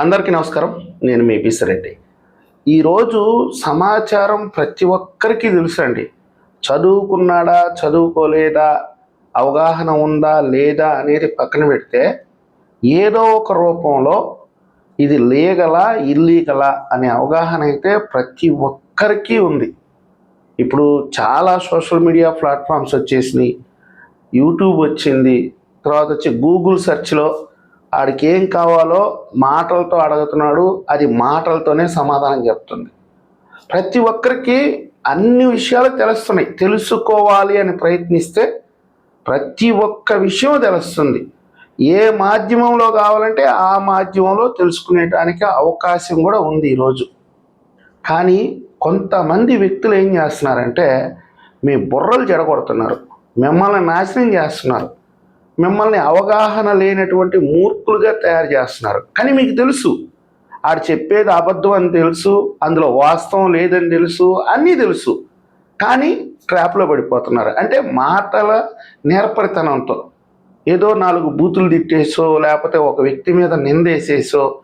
అందరికీ నమస్కారం. నేను మీ పిసిరెడ్డి ఈరోజు సమాచారం ప్రతి ఒక్కరికి తెలుసండి. చదువుకున్నాడా చదువుకోలేదా అవగాహన ఉందా లేదా అనేది పక్కన పెడితే ఏదో ఒక రూపంలో ఇది లీగలా ఇల్లీగలా అనే అవగాహన అయితే ప్రతి ఒక్కరికి ఉంది. ఇప్పుడు చాలా సోషల్ మీడియా ప్లాట్ఫామ్స్ వచ్చేసినాయి. యూట్యూబ్ వచ్చింది. తర్వాత వచ్చి గూగుల్ సెర్చ్లో ఆడికి ఏం కావాలో మాటలతో అడుగుతున్నాడు అది మాటలతోనే సమాధానం చెప్తుంది. ప్రతి ఒక్కరికి అన్ని విషయాలు తెలుస్తున్నాయి. తెలుసుకోవాలి అని ప్రయత్నిస్తే ప్రతి ఒక్క విషయం తెలుస్తుంది. ఏ మాధ్యమంలో కావాలంటే ఆ మాధ్యమంలో తెలుసుకునేటానికి అవకాశం కూడా ఉంది ఈరోజు. కానీ కొంతమంది వ్యక్తులు ఏం చేస్తున్నారంటే మీ బుర్రలు జడగొడుతున్నారు మిమ్మల్ని నాశనం చేస్తున్నారు. మిమ్మల్ని అవగాహన లేనటువంటి మూర్ఖులుగా తయారు చేస్తున్నారు. కానీ మీకు తెలుసు ఆడు చెప్పేది అబద్ధం అని తెలుసు అందులో వాస్తవం లేదని తెలుసు అన్నీ తెలుసు. కానీ ట్రాప్లో పడిపోతున్నారు. అంటే మాటల నేర్పరితనంతో. ఏదో నాలుగు బూతులు తిట్టేసో లేకపోతే ఒక వ్యక్తి మీద నిందేసేసో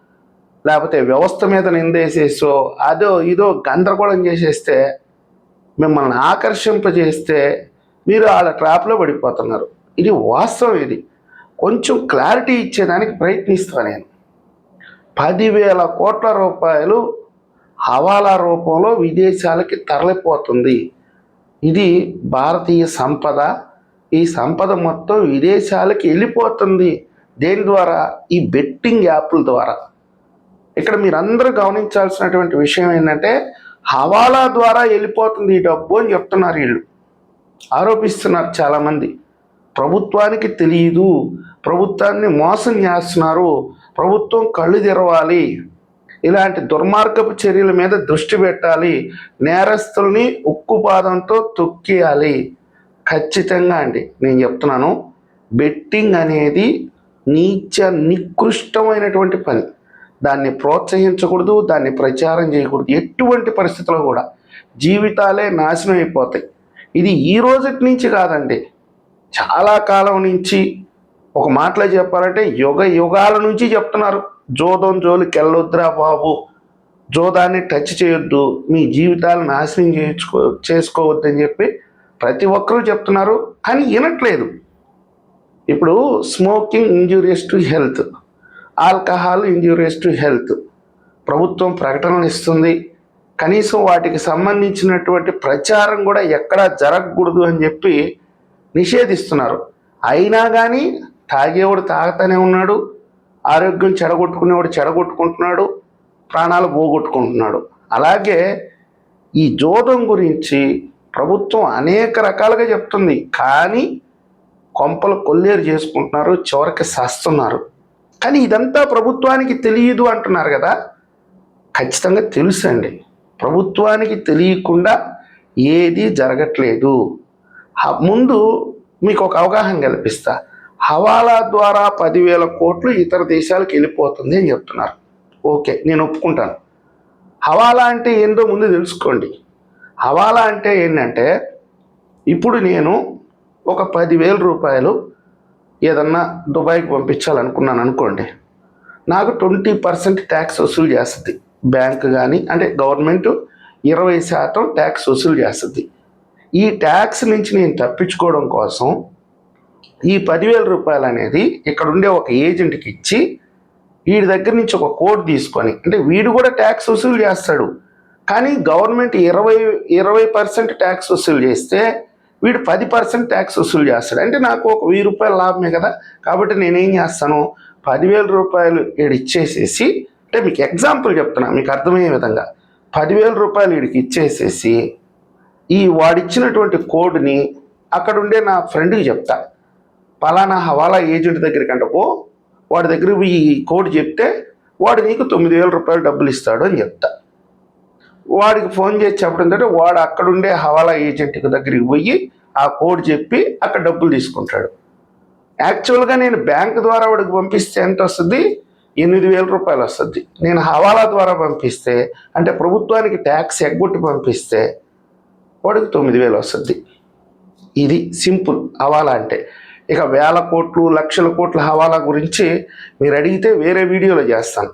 లేకపోతే వ్యవస్థ మీద నిందేసేసో అదో ఇదో గందరగోళం చేసేస్తే మిమ్మల్ని ఆకర్షింపజేస్తే మీరు వాళ్ళ ట్రాప్లో పడిపోతున్నారు. ఇది వాస్తవం ఇది. కొంచెం క్లారిటీ ఇచ్చేదానికి ప్రయత్నిస్తాను నేను. పదివేల కోట్ల రూపాయలు హవాలా రూపంలో విదేశాలకి తరలిపోతుంది. ఇది భారతీయ సంపద. ఈ సంపద మొత్తం విదేశాలకి వెళ్ళిపోతుంది. దేని ద్వారా? ఈ బెట్టింగ్ యాప్ల ద్వారా. ఇక్కడ మీరందరూ గమనించాల్సినటువంటి విషయం ఏంటంటే హవాలా ద్వారా వెళ్ళిపోతుంది ఈ డబ్బు అని చెప్తున్నారు వీళ్ళు. ఆరోపిస్తున్నారు చాలామంది. ప్రభుత్వానికి తెలియదు ప్రభుత్వాన్ని మోసం చేస్తున్నారు. ప్రభుత్వం కళ్ళు తెరవాలి. ఇలాంటి దుర్మార్గపు చర్యల మీద దృష్టి పెట్టాలి. నేరస్తుల్ని ఉక్కుపాదంతో తొక్కేయాలి. ఖచ్చితంగా అండి నేను చెప్తున్నాను. బెట్టింగ్ అనేది నీచ నికృష్టమైనటువంటి పని. దాన్ని ప్రోత్సహించకూడదు దాన్ని ప్రచారం చేయకూడదు. ఎటువంటి పరిస్థితుల్లో కూడా జీవితాలే నాశనం అయిపోతాయి. ఇది ఈ రోజుటి నుంచి కాదండి. చాలా కాలం నుంచి ఒక మాటలో చెప్పాలంటే యుగ యుగాల నుంచి చెప్తున్నారు. జోదం జోలికి వెళ్ళొద్దురా బాబు. జోదాన్ని టచ్ చేయొద్దు. మీ జీవితాలు నాశనం చేయించుకో చేసుకోవద్దని చెప్పి ప్రతి ఒక్కరూ చెప్తున్నారు. కానీ వినట్లేదు. ఇప్పుడు smoking injurious to health alcohol injurious to health ప్రభుత్వం ప్రకటనలు ఇస్తుంది. కనీసం వాటికి సంబంధించినటువంటి ప్రచారం కూడా ఎక్కడా జరగకూడదు అని చెప్పి నిషేధిస్తున్నారు. అయినా కానీ తాగేవాడు తాగుతూనే ఉన్నాడు. ఆరోగ్యం చెడగొట్టుకునేవాడు చెడగొట్టుకుంటున్నాడు. ప్రాణాలు పోగొట్టుకుంటున్నాడు. అలాగే ఈ జోదం గురించి ప్రభుత్వం అనేక రకాలుగా చెప్తుంది. కానీ కొంపలు కొల్లేరు చేసుకుంటున్నారు చివరికి సస్తున్నారు. కానీ ఇదంతా ప్రభుత్వానికి తెలియదు అంటున్నారు కదా. ఖచ్చితంగా తెలుసండి. ప్రభుత్వానికి తెలియకుండా ఏది జరగట్లేదు. ముందు మీకు ఒక అవగాహన కల్పిస్తా. హవాలా ద్వారా పదివేల కోట్లు ఇతర దేశాలకు వెళ్ళిపోతుంది అని చెప్తున్నారు. ఓకే నేను ఒప్పుకుంటాను. హవాలా అంటే ఏందో ముందు తెలుసుకోండి. హవాలా అంటే ఏంటంటే ఇప్పుడు నేను ఒక పదివేల రూపాయలు ఏదన్నా దుబాయ్కి పంపించాలనుకున్నాను అనుకోండి నాకు ట్వంటీ పర్సెంట్ ట్యాక్స్ వసూలు చేస్తుంది. బ్యాంక్ కానీ అంటే గవర్నమెంట్ ఇరవై శాతం ట్యాక్స్ వసూలు చేస్తుంది. ఈ ట్యాక్స్ నుంచి నేను తప్పించుకోవడం కోసం ఈ పదివేల రూపాయలు అనేది ఇక్కడ ఉండే ఒక ఏజెంట్కి ఇచ్చి వీడి దగ్గర నుంచి ఒక కోడ్ తీసుకొని అంటే వీడు కూడా ట్యాక్స్ వసూలు చేస్తాడు. కానీ గవర్నమెంట్ ఇరవై ఇరవై పర్సెంట్ ట్యాక్స్ వసూలు చేస్తే వీడు పది పర్సెంట్ ట్యాక్స్ వసూలు చేస్తాడు. అంటే నాకు ఒక వెయ్యి రూపాయల లాభమే కదా కాబట్టి నేనేం చేస్తాను? పదివేల రూపాయలు వీడు ఇచ్చేసేసి అంటే మీకు ఎగ్జాంపుల్ చెప్తున్నా మీకు అర్థమయ్యే విధంగా. పదివేల రూపాయలు వీడికి ఇచ్చేసేసి ఈ వాడిచ్చినటువంటి కోడ్ని అక్కడుండే నా ఫ్రెండ్కి చెప్తా. పలానా హవాలా ఏజెంట్ దగ్గరికి పో వాడి దగ్గర పోయి ఈ కోడ్ చెప్తే వాడు నీకు తొమ్మిది వేల రూపాయలు డబ్బులు ఇస్తాడు అని చెప్తా. వాడికి ఫోన్ చేసి చెప్పడం తోటి వాడు అక్కడుండే హవాలా ఏజెంట్ దగ్గరికి పోయి ఆ కోడ్ చెప్పి అక్కడ డబ్బులు తీసుకుంటాడు. యాక్చువల్గా నేను బ్యాంక్ ద్వారా వాడికి పంపిస్తే ఎంత వస్తుంది? ఎనిమిది వేల రూపాయలు వస్తుంది. నేను హవాలా ద్వారా పంపిస్తే అంటే ప్రభుత్వానికి ట్యాక్స్ ఎగ్గొట్టి పంపిస్తే వాడికి తొమ్మిది వేలు వస్తుంది. ఇది సింపుల్ హవాలా అంటే. ఇక వేల కోట్లు లక్షల కోట్ల హవాలా గురించి మీరు అడిగితే వేరే వీడియోలో చేస్తాను.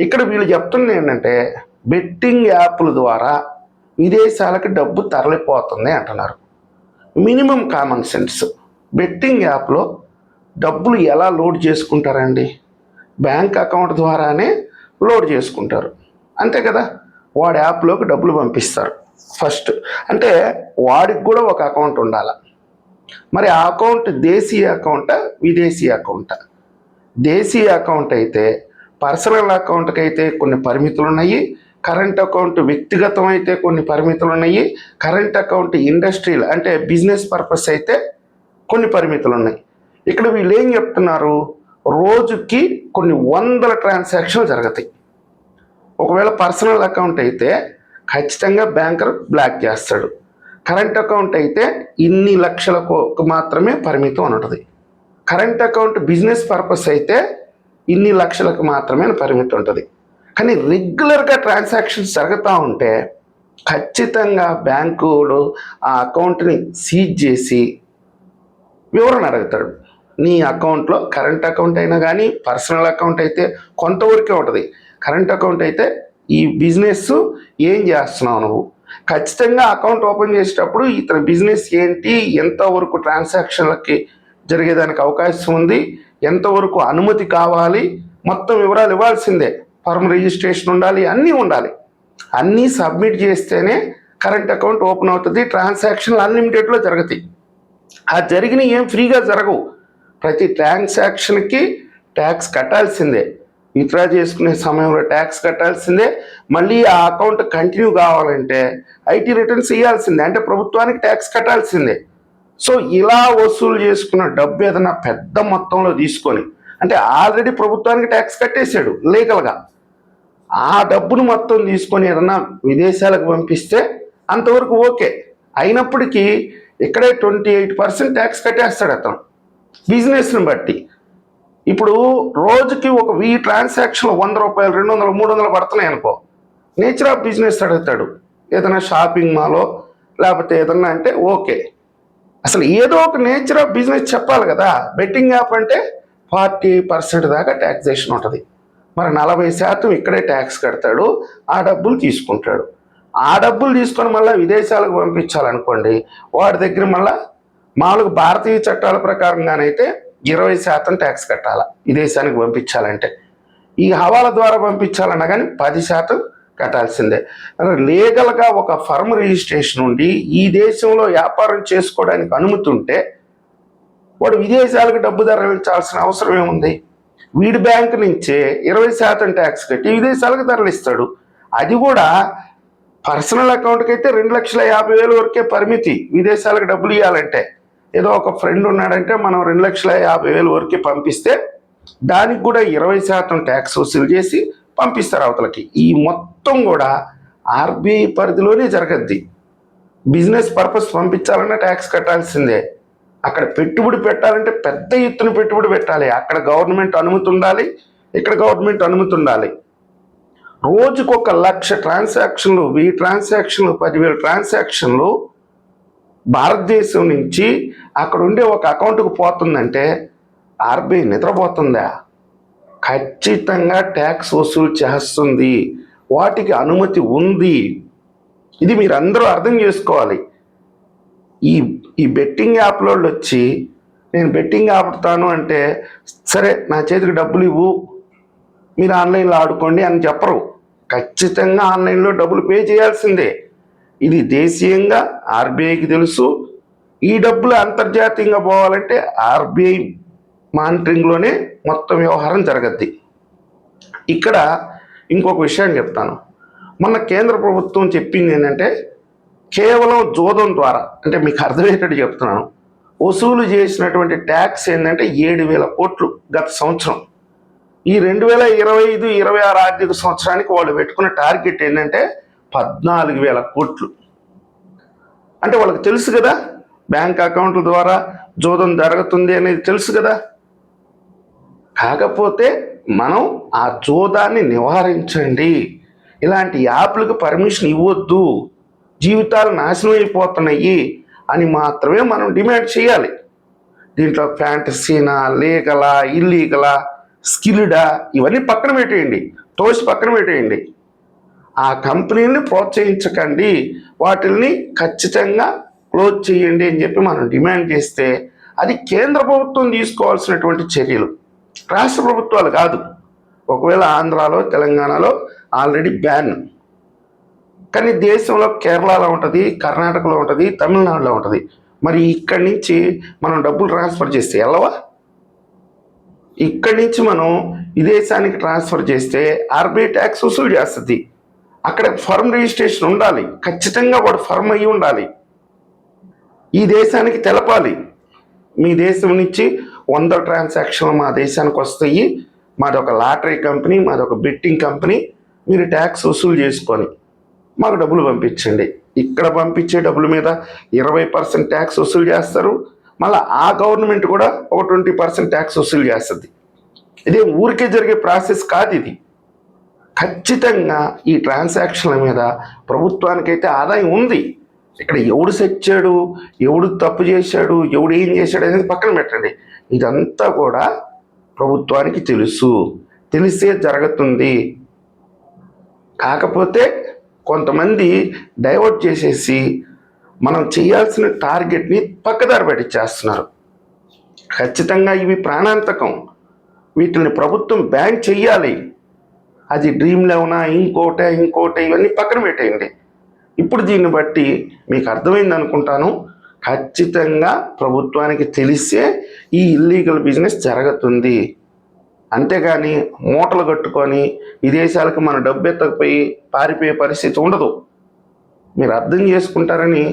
ఇక్కడ వీళ్ళు చెప్తుంది ఏంటంటే బెట్టింగ్ యాప్ల ద్వారా విదేశాలకు డబ్బు తరలిపోతుంది అంటున్నారు. Minimum common sense. బెట్టింగ్ యాప్లో డబ్బులు ఎలా లోడ్ చేసుకుంటారండి? బ్యాంక్ అకౌంట్ ద్వారానే లోడ్ చేసుకుంటారు. అంతే కదా? వాడి యాప్లోకి డబ్బులు పంపిస్తారు. ఫస్ట్. అంటే వాడికి కూడా ఒక అకౌంట్ ఉండాలి. మరి ఆ అకౌంట్ దేశీయ అకౌంటా విదేశీ అకౌంటా? దేశీయ అకౌంట్ అయితే పర్సనల్ అకౌంట్కి అయితే కొన్ని పరిమితులు ఉన్నాయి కరెంట్ అకౌంట్ వ్యక్తిగతం అయితే కొన్ని పరిమితులు ఉన్నాయి కరెంట్ అకౌంట్ ఇండస్ట్రియల్ అంటే బిజినెస్ పర్పస్ అయితే కొన్ని పరిమితులు ఉన్నాయి ఇక్కడ వీళ్ళు ఏం చెప్తున్నారు? రోజుకి కొన్ని వందల ట్రాన్సాక్షన్లు జరుగుతాయి. ఒకవేళ పర్సనల్ అకౌంట్ అయితే ఖచ్చితంగా బ్యాంకర్ బ్లాక్ చేస్తాడు. కరెంట్ అకౌంట్ అయితే ఇన్ని లక్షలకు మాత్రమే పరిమితం ఉంటుంది కరెంట్ అకౌంట్ బిజినెస్ పర్పస్ అయితే ఇన్ని లక్షలకు మాత్రమే పరిమితం ఉంటుంది. కానీ రెగ్యులర్గా ట్రాన్సాక్షన్స్ జరుగుతూ ఉంటే ఖచ్చితంగా బ్యాంకుడు ఆ అకౌంట్ని సీజ్ చేసి వివరణ అడుగుతాడు. నీ అకౌంట్లో కరెంట్ అకౌంట్ అయినా కానీ పర్సనల్ అకౌంట్ అయితే కొంతవరకే ఉంటుంది. కరెంట్ అకౌంట్ అయితే ఈ బిజినెస్ ఏం చేస్తున్నావు నువ్వు? ఖచ్చితంగా అకౌంట్ ఓపెన్ చేసేటప్పుడు ఇతని బిజినెస్ ఏంటి? ఎంతవరకు ట్రాన్సాక్షన్లకి జరిగేదానికి అవకాశం ఉంది? ఎంతవరకు అనుమతి కావాలి? మొత్తం వివరాలు ఇవ్వాల్సిందే. ఫర్మ్ రిజిస్ట్రేషన్ ఉండాలి అన్నీ ఉండాలి. అన్నీ సబ్మిట్ చేస్తేనే కరెంట్ అకౌంట్ ఓపెన్ అవుతుంది ట్రాన్సాక్షన్లు అన్లిమిటెడ్లో జరుగుతాయి. ఆ జరిగినవి ఏం ఫ్రీగా జరగవు. ప్రతి ట్రాన్సాక్షన్కి ట్యాక్స్ కట్టాల్సిందే. విత్డ్రా చేసుకునే సమయంలో ట్యాక్స్ కట్టాల్సిందే. మళ్ళీ ఆ అకౌంట్ కంటిన్యూ కావాలంటే ఐటీ రిటర్న్స్ ఇవ్వాల్సిందే అంటే ప్రభుత్వానికి ట్యాక్స్ కట్టాల్సిందే. సో ఇలా వసూలు చేసుకున్న డబ్బు ఏదైనా పెద్ద మొత్తంలో తీసుకొని అంటే ఆల్రెడీ ప్రభుత్వానికి ట్యాక్స్ కట్టేశాడు లీగల్గా. ఆ డబ్బును మొత్తం తీసుకొని ఏదన్నా విదేశాలకు పంపిస్తే అంతవరకు ఓకే. అయినప్పటికీ ఇక్కడే ట్వంటీ ఎయిట్ పర్సెంట్ ట్యాక్స్ కట్టేస్తాడు అతను. బిజినెస్ని బట్టి. ఇప్పుడు రోజుకి ఒక వెయ్యి ట్రాన్సాక్షన్ వంద రూపాయలు రెండు వందలు మూడు వందలు పడుతున్నాయి అనుకో. నేచర్ ఆఫ్ బిజినెస్ అడుగుతాడు. ఏదైనా షాపింగ్ మాలో లేకపోతే ఏదన్నా అంటే ఓకే. అసలు ఏదో ఒక నేచర్ ఆఫ్ బిజినెస్ చెప్పాలి కదా. బెట్టింగ్ యాప్ అంటే ఫార్టీ పర్సెంట్ దాకా ట్యాక్సేషన్ ఉంటుంది. మరి నలభై శాతం ఇక్కడే ట్యాక్స్ కడతాడు ఆ డబ్బులు తీసుకుంటాడు. ఆ డబ్బులు తీసుకొని మళ్ళీ విదేశాలకు పంపించాలనుకోండి వాడి దగ్గర మళ్ళీ మామూలుగా భారతీయ చట్టాల ప్రకారంగానైతే ఇరవై శాతం ట్యాక్స్ కట్టాలి? విదేశానికి పంపించాలంటే. ఈ హవాల ద్వారా పంపించాలన్నా కానీ పది శాతం కట్టాల్సిందే. లీగల్గా ఒక ఫర్మ్ రిజిస్ట్రేషన్ ఉండి ఈ దేశంలో వ్యాపారం చేసుకోవడానికి అనుమతి ఉంటే వాడు విదేశాలకు డబ్బు తరలించాల్సిన అవసరం ఏముంది? వీడి బ్యాంక్ నుంచే ఇరవై శాతం ట్యాక్స్ కట్టి విదేశాలకు తరలిస్తాడు అది కూడా పర్సనల్ అకౌంట్కి అయితే రెండు లక్షల యాభై వేల వరకే పరిమితి. విదేశాలకు డబ్బులు ఇవ్వాలంటే ఏదో ఒక ఫ్రెండ్ ఉన్నాడంటే మనం రెండు లక్షల యాభై వేల వరకు పంపిస్తే దానికి కూడా ఇరవై శాతం ట్యాక్స్ వసూలు చేసి పంపిస్తారు అవతలకి. ఈ మొత్తం కూడా ఆర్బీఐ పరిధిలోనే జరగద్ది. బిజినెస్ పర్పస్ పంపించాలన్నా ట్యాక్స్ కట్టాల్సిందే. అక్కడ పెట్టుబడి పెట్టాలంటే పెద్ద ఎత్తున పెట్టుబడి పెట్టాలి. అక్కడ గవర్నమెంట్ అనుమతి ఉండాలి ఇక్కడ గవర్నమెంట్ అనుమతి ఉండాలి రోజుకు ఒక లక్ష ట్రాన్సాక్షన్లు వెయ్యి ట్రాన్సాక్షన్లు పదివేల ట్రాన్సాక్షన్లు భారతదేశం నుంచి అక్కడ ఉండే ఒక అకౌంట్కి పోతుందంటే ఆర్బీఐ నిద్రపోతుందా? ఖచ్చితంగా ట్యాక్స్ వసూలు చేస్తుంది. వాటికి అనుమతి ఉంది. ఇది మీరు అందరూ అర్థం చేసుకోవాలి. ఈ ఈ బెట్టింగ్ యాప్లో వచ్చి నేను బెట్టింగ్ ఆపుతాను అంటే సరే నా చేతికి డబ్బులు ఇవ్వు. మీరు ఆన్లైన్లో ఆడుకోండి అని చెప్పరు. ఖచ్చితంగా ఆన్లైన్లో డబ్బులు పే చేయాల్సిందే. ఇది దేశీయంగా ఆర్బీఐకి తెలుసు. ఈ డబ్బులు అంతర్జాతీయంగా పోవాలంటే ఆర్బీఐ మానిటరింగ్లోనే మొత్తం వ్యవహారం జరగద్ది. ఇక్కడ ఇంకొక విషయం చెప్తాను. మొన్న కేంద్ర ప్రభుత్వం చెప్పింది ఏంటంటే కేవలం జోదం ద్వారా అంటే మీకు అర్థమయ్యేటట్టు చెప్తున్నాను వసూలు చేసినటువంటి ట్యాక్స్ ఏంటంటే ఏడు వేల కోట్లు గత సంవత్సరం. ఈ రెండు వేల ఇరవై ఐదు ఇరవై ఆరు ఆర్థిక సంవత్సరానికి వాళ్ళు పెట్టుకున్న టార్గెట్ ఏంటంటే పద్నాలుగు వేల కోట్లు. అంటే వాళ్ళకి తెలుసు కదా బ్యాంక్ అకౌంట్ల ద్వారా జోదం జరుగుతుంది అనేది తెలుసు కదా. కాకపోతే మనం ఆ జోదాన్ని నివారించండి. ఇలాంటి యాప్లకు పర్మిషన్ ఇవ్వద్దు. జీవితాలు నాశనం అయిపోతున్నాయి అని మాత్రమే మనం డిమాండ్ చేయాలి. దీంట్లో ఫ్యాంటసీనా లీగలా ఇల్లీగలా స్కిల్డా ఇవన్నీ పక్కన పెట్టేయండి. తోసి పక్కన పెట్టేయండి. ఆ కంపెనీని ప్రోత్సహించకండి. వాటిల్ని ఖచ్చితంగా క్లోజ్ చేయండి అని చెప్పి మనం డిమాండ్ చేస్తే అది కేంద్ర ప్రభుత్వం తీసుకోవాల్సినటువంటి చర్యలు. రాష్ట్ర ప్రభుత్వాలు కాదు. ఒకవేళ ఆంధ్రాలో తెలంగాణలో ఆల్రెడీ బ్యాన్. కానీ దేశంలో కేరళలో ఉంటుంది కర్ణాటకలో ఉంటుంది తమిళనాడులో ఉంటుంది. మరి ఇక్కడి నుంచి మనం డబ్బులు ట్రాన్స్ఫర్ చేస్తే వెళ్ళవా ఇక్కడి నుంచి మనం విదేశానికి ట్రాన్స్ఫర్ చేస్తే ఆర్బీఐ ట్యాక్స్ వసూలు చేస్తుంది. అక్కడ ఫర్మ్ రిజిస్ట్రేషన్ ఉండాలి. ఖచ్చితంగా వాడు ఫర్మ్ అయ్యి ఉండాలి. ఈ దేశానికి తెలపాలి. మీ దేశం నుంచి వంద ట్రాన్సాక్షన్లు మా దేశానికి వస్తాయి. మాది ఒక లాటరీ కంపెనీ మాది ఒక బెట్టింగ్ కంపెనీ. మీరు ట్యాక్స్ వసూలు చేసుకొని మాకు డబ్బులు పంపించండి. ఇక్కడ పంపించే డబ్బుల మీద ఇరవై పర్సెంట్ ట్యాక్స్ వసూలు చేస్తారు. మళ్ళీ ఆ గవర్నమెంట్ కూడా ఒక ట్వంటీ పర్సెంట్ ట్యాక్స్ వసూలు చేస్తుంది. ఇదే ఊరికే జరిగే ప్రాసెస్ కాదు ఇది. ఖచ్చితంగా ఈ ట్రాన్సాక్షన్ల మీద ప్రభుత్వానికైతే ఆదాయం ఉంది. ఇక్కడ ఎవడు సచ్చాడు ఎవడు తప్పు చేశాడు ఎవడు ఏం చేశాడు అనేది పక్కన పెట్టండి. ఇదంతా కూడా ప్రభుత్వానికి తెలుసు. తెలిసే జరుగుతుంది. కాకపోతే కొంతమంది డైవర్ట్ చేసేసి మనం చేయాల్సిన టార్గెట్ని పక్కదారి పెట్టించేస్తున్నారు ఖచ్చితంగా ఇవి ప్రాణాంతకం. వీటిని ప్రభుత్వం బ్యాన్ చెయ్యాలి. అది డ్రీమ్ లెవెనా ఇంకోటే ఇంకోటే ఇవన్నీ పక్కన పెట్టేయండి. ఇప్పుడు దీన్ని బట్టి మీకు అర్థమైంది అనుకుంటాను. ఖచ్చితంగా ప్రభుత్వానికి తెలిసే ఈ ఇల్లీగల్ బిజినెస్ జరుగుతుంది. అంతేగాని మూటలు కట్టుకొని విదేశాలకు మన డబ్బు ఎత్తకపోయి పారిపోయే పరిస్థితి ఉండదు. మీరు అర్థం చేసుకుంటారని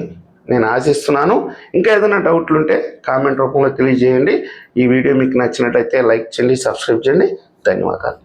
నేను ఆశిస్తున్నాను. ఇంకా ఏదైనా డౌట్లు ఉంటే కామెంట్ రూపంలో తెలియజేయండి. ఈ వీడియో మీకు నచ్చినట్లయితే లైక్ చేయండి సబ్స్క్రైబ్ చేయండి. ధన్యవాదాలు.